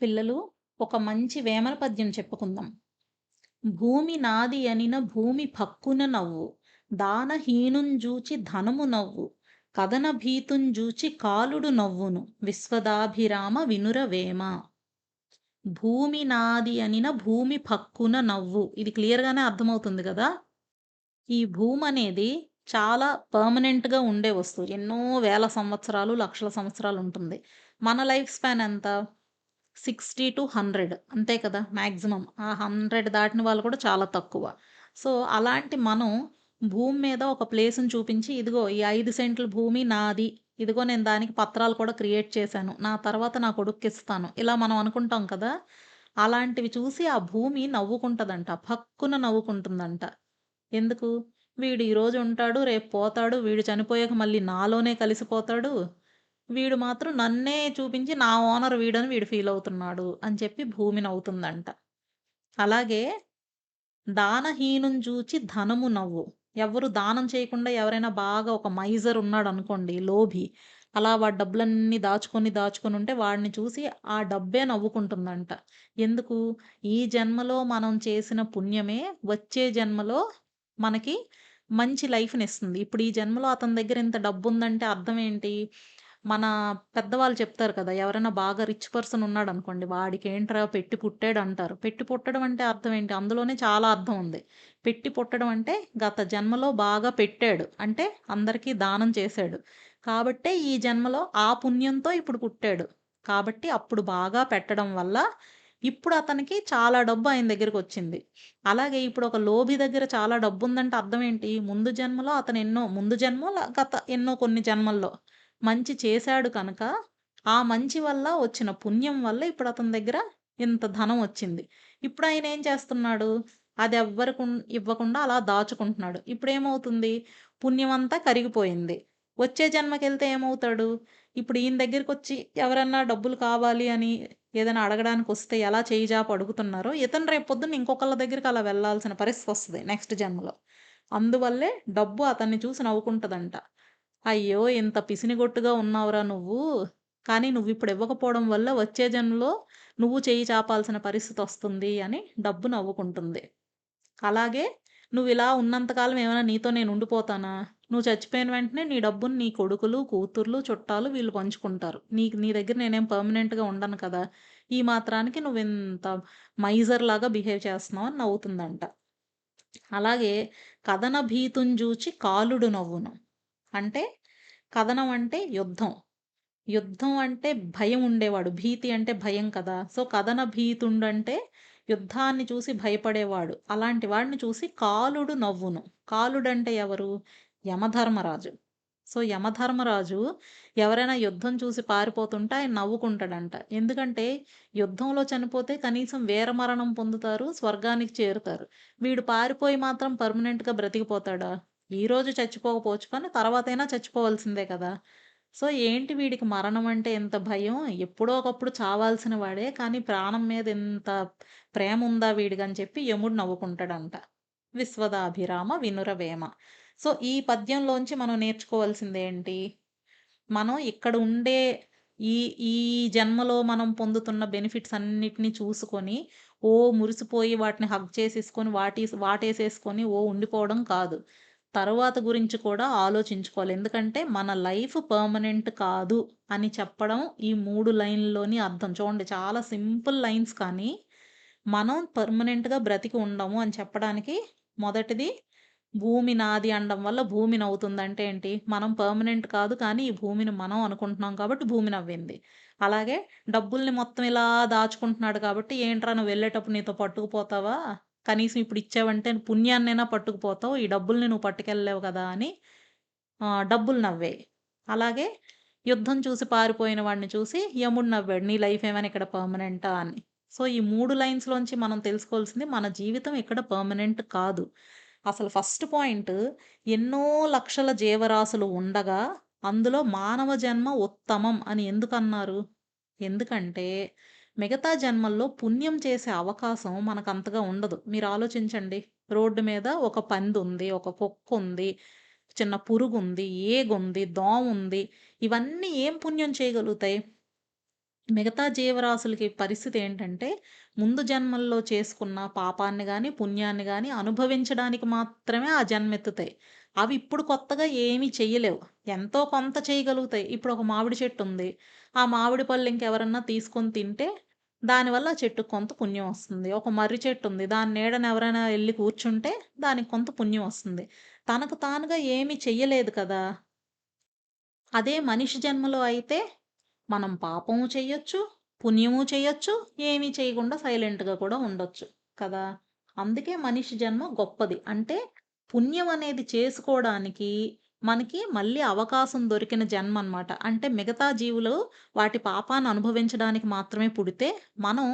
పిల్లలు ఒక మంచి వేమన పద్యం చెప్పుకుందాం. భూమి నాది అనిన భూమి పక్కున నవ్వు. దానహీనుంజూచి ధనము నవ్వు. కదన భీతుంజూచి కాలుడు నవ్వును. విశ్వదాభిరామ వినురవేమ. భూమి నాది అనిన భూమి పక్కున నవ్వు. ఇది క్లియర్‌గానే అర్థమవుతుంది కదా ఈ భూమనేది చాలా పర్మనెంట్‌గా ఉండే వస్తువు. ఎన్నో వేల సంవత్సరాలు, లక్షల సంవత్సరాలు ఉంటుంది. మన లైఫ్ స్పాన్ ఎంత? 60-100 అంతే కదా! మ్యాక్సిమం ఆ 100 దాటిన వాళ్ళు కూడా చాలా తక్కువ. సో, అలాంటి మనం భూమి మీద ఒక ప్లేస్‌ని చూపించి, ఇదిగో ఈ ఐదు సెంట్ల భూమి నాది. ఇదిగో నేను దానికి పత్రాలు కూడా క్రియేట్ చేశాను. నా తర్వాత నా కొడుక్కిస్తాను. ఇలా మనం అనుకుంటాం కదా! అలాంటివి చూసి ఆ భూమి నవ్వుకుంటుందంట పక్కున నవ్వుకుంటుందంట. ఎందుకు? వీడు ఈరోజు ఉంటాడు, రేపు పోతాడు. వీడు చనిపోయాక మళ్ళీ నాలోనే కలిసిపోతాడు. వీడు మాత్రం నన్నే చూపించి నా ఓనర్ వీడని వీడు ఫీల్ అవుతున్నాడు అని చెప్పి భూమి నవ్వుతుందంట. అలాగే దానహీనుని చూచి ధనము నవ్వు. ఎవరు దానం చేయకుండా ఎవరైనా బాగా ఒక మైజర్ ఉన్నాడు అనుకోండి లోభి. అలా వాడు డబ్బులన్నీ దాచుకొని, దాచుకొని ఉంటే వాడిని చూసి ఆ డబ్బే నవ్వుకుంటుందంట. ఎందుకు? ఈ జన్మలో మనం చేసిన పుణ్యమే వచ్చే జన్మలో మనకి మంచి లైఫ్ని ఇస్తుంది ఇప్పుడు ఈ జన్మలో అతని దగ్గర ఇంత డబ్బు ఉందంటే అర్థం ఏంటి? మన పెద్దవాళ్ళు చెప్తారు కదా! ఎవరైనా బాగా రిచ్ పర్సన్ ఉన్నాడు అనుకోండి వాడికి ఏంట్రా పెట్టి పుట్టాడు అంటారు పెట్టి పుట్టడం అంటే అర్థం ఏంటి? అందులోనే చాలా అర్థం ఉంది. పెట్టి పుట్టడం అంటే గత జన్మలో బాగా పెట్టాడు. అంటే అందరికీ దానం చేశాడు. కాబట్టే ఈ జన్మలో ఆ పుణ్యంతో ఇప్పుడు పుట్టాడు. కాబట్టి అప్పుడు బాగా పెట్టడం వల్ల ఇప్పుడు అతనికి చాలా డబ్బు ఆయన దగ్గరికి వచ్చింది అలాగే ఇప్పుడు ఒక లోభి దగ్గర చాలా డబ్బుందంటే అర్థం ఏంటి? ముందు జన్మలో అతను ఎన్నో ముందు జన్మ గత ఎన్నో కొన్ని జన్మల్లో మంచి చేశాడు కనుక, ఆ మంచి వల్ల వచ్చిన పుణ్యం వల్ల ఇప్పుడు అతని దగ్గర ఇంత ధనం వచ్చింది. ఇప్పుడు ఆయన ఏం చేస్తున్నాడు? అది ఎవ్వరికి ఇవ్వకుండా అలా దాచుకుంటున్నాడు. ఇప్పుడు ఏమవుతుంది పుణ్యమంతా కరిగిపోయింది. వచ్చే జన్మకెళ్తే ఏమవుతాడు? ఇప్పుడు ఈయన దగ్గరికి వచ్చి ఎవరన్నా డబ్బులు కావాలి అని ఏదైనా అడగడానికి వస్తే ఎలా చేయిజాపు అడుగుతున్నారో, ఇతను రేపు పొద్దున్న ఇంకొకళ్ళ దగ్గరికి అలా వెళ్ళాల్సిన వస్తుంది నెక్స్ట్ జన్మలో. అందువల్లే డబ్బు అతన్ని చూసి నవ్వుకుంటుందంట అయ్యో! ఇంత పిసినిగొట్టుగా ఉన్నావురా నువ్వు. కానీ నువ్వు ఇప్పుడు ఇవ్వకపోవడం వల్ల వచ్చే జన్మలో నువ్వు చెయ్యి చాపాల్సిన పరిస్థితి వస్తుంది అని డబ్బు నవ్వుకుంటుంది. అలాగే నువ్వు ఉన్నంత కాలం ఏమైనా నీతో నేను ఉండిపోతానా? నువ్వు చచ్చిపోయిన వెంటనే నీ డబ్బుని నీ కొడుకులు, కూతుర్లు, చుట్టాలు వీళ్ళు పంచుకుంటారు. నీకు నీ దగ్గర నేనేం పర్మనెంట్‌గా ఉండను కదా! ఈ మాత్రానికి నువ్వెంత మైజర్ లాగా బిహేవ్ చేస్తున్నావు అని నవ్వుతుందంట. అలాగే కదన భీతుంజూచి కాలుడు నవ్వును. అంటే కథనం అంటే యుద్ధం. యుద్ధం అంటే భయం ఉండేవాడు. భీతి అంటే భయం కదా! సో, కథన భీతుండంటే యుద్ధాన్ని చూసి భయపడేవాడు. అలాంటి వాడిని చూసి కాలుడు నవ్వును. కాలుడంటే ఎవరు? యమధర్మరాజు. సో, యమధర్మరాజు ఎవరైనా యుద్ధం చూసి పారిపోతుంటే ఆయన నవ్వుకుంటాడంట. ఎందుకంటే యుద్ధంలో చనిపోతే కనీసం వీరమరణం పొందుతారు. స్వర్గానికి చేరుతారు. వీడు పారిపోయి మాత్రం పర్మనెంట్‌గా బ్రతికిపోతాడా? ఈరోజు చచ్చిపోకపోవచ్చు కానీ తర్వాతైనా చచ్చిపోవాల్సిందే కదా! సో, ఏంటి వీడికి మరణం అంటే ఇంత భయం? ఎప్పుడో ఒకప్పుడు చావాల్సిన వాడే. కానీ ప్రాణం మీద ఇంత వీడిగా అని చెప్పి యముడు నవ్వుకుంటాడంట. విశ్వదాభిరామ వినురవేమ. సో, ఈ పద్యంలోంచి మనం నేర్చుకోవాల్సిందేంటి? మనం ఇక్కడ ఉండే ఈ ఈ జన్మలో మనం పొందుతున్న బెనిఫిట్స్ అన్నిటిని చూసుకొని, ఓ మురిసిపోయి వాటిని హగ్ చేసేసుకొని వాటి వాటేసేసుకొని ఓ ఉండిపోవడం కాదు. తరువాత గురించి కూడా ఆలోచించుకోవాలి. ఎందుకంటే మన లైఫ్ పర్మనెంట్ కాదు అని చెప్పడం ఈ మూడు లైన్‌లోని అర్థం. చూడండి చాలా సింపుల్ లైన్స్ కానీ, మనం పర్మనెంట్‌గా బ్రతికి ఉండము అని చెప్పడానికి మొదటిది భూమి నాది అనడం వల్ల భూమి నవ్వుతుందంటే ఏంటి? మనం పర్మనెంట్ కాదు కానీ ఈ భూమిని మనం అనుకుంటున్నాం కాబట్టి భూమి నవ్వింది. అలాగే డబ్బుల్ని మొత్తం ఇలా దాచుకుంటున్నాడు కాబట్టి ఏంట్రా నువ్వు వెళ్ళేటప్పుడు నీతో పట్టుకుపోతావా? కనీసం ఇప్పుడు ఇచ్చావంటే పుణ్యాన్నైనా పట్టుకుపోతావు. ఈ డబ్బుల్ని నువ్వు పట్టుకెళ్ళలేవు కదా! అని డబ్బులు నవ్వే అలాగే యుద్ధం చూసి పారిపోయిన వాడిని చూసి యముడు నవ్వాడు. నీ లైఫ్ ఏమైనా ఇక్కడ పర్మనెంటా అని. సో, ఈ మూడు లైన్స్‌లోంచి మనం తెలుసుకోవాల్సింది మన జీవితం ఇక్కడ పర్మనెంట్ కాదు. అసలు ఫస్ట్ పాయింట్ ఎన్నో లక్షల జీవరాశులు ఉండగా అందులో మానవ జన్మ ఉత్తమం అని ఎందుకన్నారు? ఎందుకంటే మిగతా జన్మల్లో పుణ్యం చేసే అవకాశం మనకంతగా ఉండదు. మీరు ఆలోచించండి. రోడ్డు మీద ఒక పందుంది, ఒక కుక్కుంది, చిన్న పురుగు ఉంది ఏగుంది, దోమ ఉంది ఇవన్నీ ఏం పుణ్యం చేయగలుగుతాయి? మిగతా జీవరాశులకి పరిస్థితి ఏంటంటే, ముందు జన్మల్లో చేసుకున్న పాపాన్ని కానీ పుణ్యాన్ని కానీ అనుభవించడానికి మాత్రమే ఆ జన్మెత్తుతాయి. అవి ఇప్పుడు కొత్తగా ఏమీ చేయలేవు ఎంతో కొంత చేయగలుగుతాయి. ఇప్పుడు ఒక మామిడి చెట్టు ఉంది. ఆ మామిడి పళ్ళు ఇంకెవరన్నా తీసుకొని తింటే, దానివల్ల చెట్టుకు కొంత పుణ్యం వస్తుంది. ఒక మర్రి చెట్టు ఉంది. దాని నీడన ఎవరైనా వెళ్ళి కూర్చుంటే, దానికి కొంత పుణ్యం వస్తుంది. తనకు తానుగా ఏమీ చెయ్యలేదు కదా! అదే మనిషి జన్మలో అయితే మనం పాపము చెయ్యొచ్చు, పుణ్యము చేయొచ్చు ఏమీ చేయకుండా సైలెంట్‌గా కూడా ఉండొచ్చు కదా! అందుకే మనిషి జన్మ గొప్పది. అంటే పుణ్యం అనేది చేసుకోవడానికి మనకి మళ్ళీ అవకాశం దొరికిన జన్మనమాట. అంటే మిగతా జీవులు వాటి పాపాన్ని అనుభవించడానికి మాత్రమే పుడితే, మనం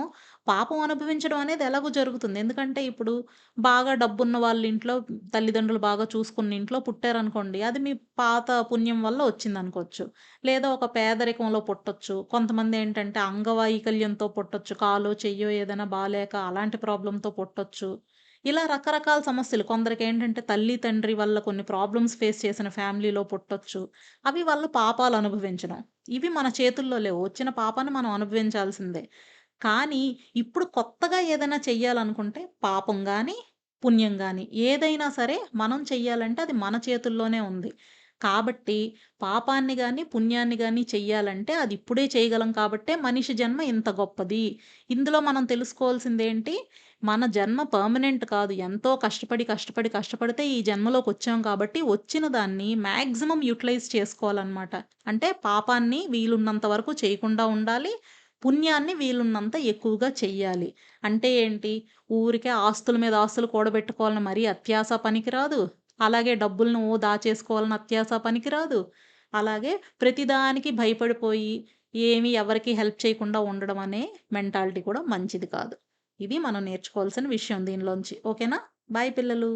పాపం అనుభవించడం అనేది ఎలాగో జరుగుతుంది. ఎందుకంటే ఇప్పుడు బాగా డబ్బున్న వాళ్ళ ఇంట్లో తల్లిదండ్రులు బాగా చూసుకున్న ఇంట్లో పుట్టారనుకోండి. అది మీ పాత పుణ్యం వల్ల వచ్చింది అనుకోవచ్చు లేదా ఒక పేదరికంలో పుట్టొచ్చు. కొంతమందేంటంటే అంగవైకల్యంతో పుట్టొచ్చు. కాలో, చెయ్యో ఏదైనా బాగాలేక అలాంటి ప్రాబ్లంతో పుట్టొచ్చు. ఇలా రకరకాల సమస్యలు కొందరికి ఏంటంటే తల్లి, తండ్రి వల్ల కొన్ని ప్రాబ్లమ్స్ ఫేస్ చేసిన ఫ్యామిలీలో పుట్టొచ్చు. అవి వాళ్ళ పాపాలు అనుభవించడం. ఇవి మన చేతుల్లో లేవు. వచ్చిన పాపాన్ని మనం అనుభవించాల్సిందే. కానీ ఇప్పుడు కొత్తగా ఏదైనా చెయ్యాలనుకుంటే పాపం కానీ పుణ్యం కానీ ఏదైనా సరే మనం చెయ్యాలంటే అది మన చేతుల్లోనే ఉంది. కాబట్టి పాపాన్ని కానీ పుణ్యాన్ని కానీ చెయ్యాలంటే అది ఇప్పుడే చేయగలం కాబట్టే మనిషి జన్మ ఇంత గొప్పది. ఇందులో మనం తెలుసుకోవాల్సిందేంటి? మన జన్మ పర్మనెంట్ కాదు. ఎంతో కష్టపడి, కష్టపడి, కష్టపడితే ఈ జన్మలోకి వచ్చాం కాబట్టి వచ్చిన దాన్ని మ్యాక్సిమం యుటిలైజ్ చేసుకోవాలనమాట. అంటే పాపాన్ని వీలున్నంత వరకు చేయకుండా ఉండాలి. పుణ్యాన్ని వీలున్నంత ఎక్కువగా చెయ్యాలి. అంటే ఏంటి? ఊరికే ఆస్తుల మీద ఆస్తులు కూడబెట్టుకోవాలని మరీ అత్యాస పనికిరాదు. అలాగే డబ్బులను ఓ దాచేసుకోవాలని అత్యాస పనికిరాదు. అలాగే ప్రతిదానికి భయపడిపోయి ఏమి ఎవరికీ హెల్ప్ చేయకుండా ఉండడం అనే మెంటాలిటీ కూడా మంచిది కాదు. ఇది మనం నేర్చుకోవాల్సిన విషయం దీనిలోంచి. ఓకేనా? బాయ్ పిల్లలు.